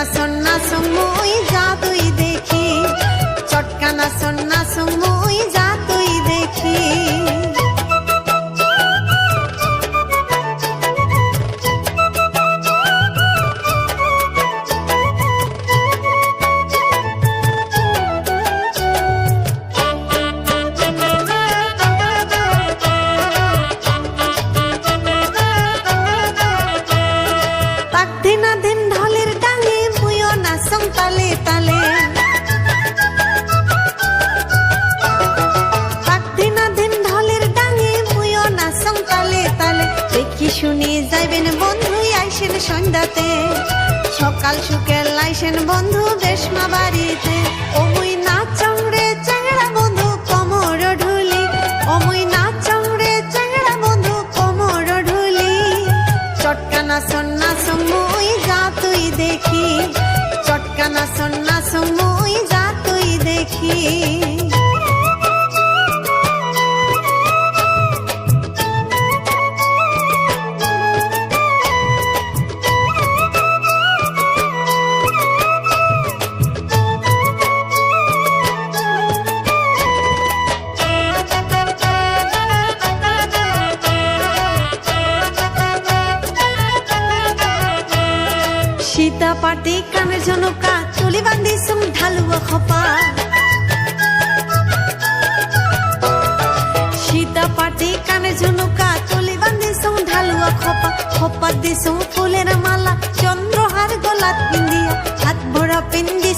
সন্না সন্না সময় জাদুই দেখি। চটকানা সন্না সময় যাইবেন বন্ধু আইসেন সন্ধ্যাতে। সকাল সুকেল আইসেন বন্ধু বেশমা বাড়িতে। অমুই পাটি কানের ঝনকা চুলি বান্ধি সুম ঢালু খপা। সীতা পাটি কানের ঝনকা চুলি বান্ধি সুম ঢালু খপা। খপা ফুলের মালা, চন্দ্রহার গলাত পিন্দিয়া হাত ভরা পিন্দি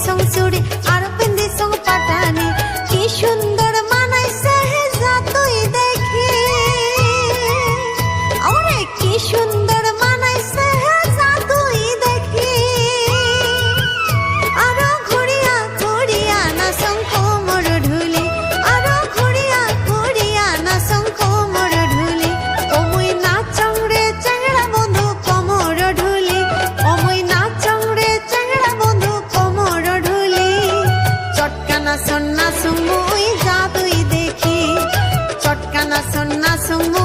সন্না সুমুই যা তুই দেখি। চটকানা সন্না সুমুই যা